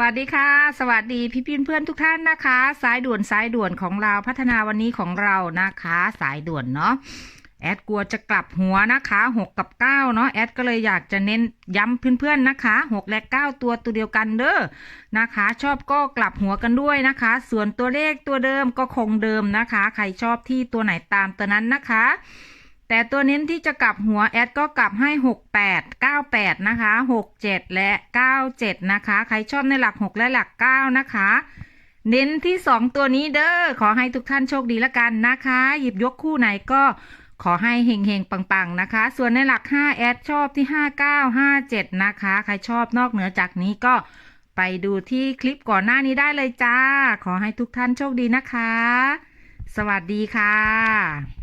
วัสดีค่ะ สวัสดีพี่พี่เพื่อนทุกท่านนะคะ สายด่วนสายด่วนของเราพัฒนาวันนี้ของเรานะคะ สายด่วนเนาะแอดกลัวจะกลับหัวนะคะหกกับเก้าเนาะแอดก็เลยอยากจะเน้นย้ำเพื่อนๆนะคะหกและเก้าตัวตัวเดียวกันเด้อนะคะ ชอบก็กลับหัวกันด้วยนะคะ ส่วนตัวเลขตัวเดิมก็คงเดิมนะคะ ใครชอบที่ตัวไหนตามตัวนั้นนะคะ แต่ตัวเน้นที่จะกลับหัวแอดก็กลับให้ 68 98 นะคะ 67 และ 97 นะคะ ใครชอบในหลัก 6 และหลัก 9 นะคะ เน้นที่ 2 ตัวนี้เด้อ ขอให้ทุกท่านโชคดีละกันนะคะ หยิบยกคู่ไหนก็ขอให้เฮงเฮงๆปังๆ นะคะ ส่วนในหลัก 5 แอดชอบที่ 59 57 นะคะ ใครชอบนอกเหนือจากนี้ก็ไปดูที่คลิปก่อนหน้านี้ได้เลยจ้า ขอให้ทุกท่านโชคดีนะคะ สวัสดีค่ะ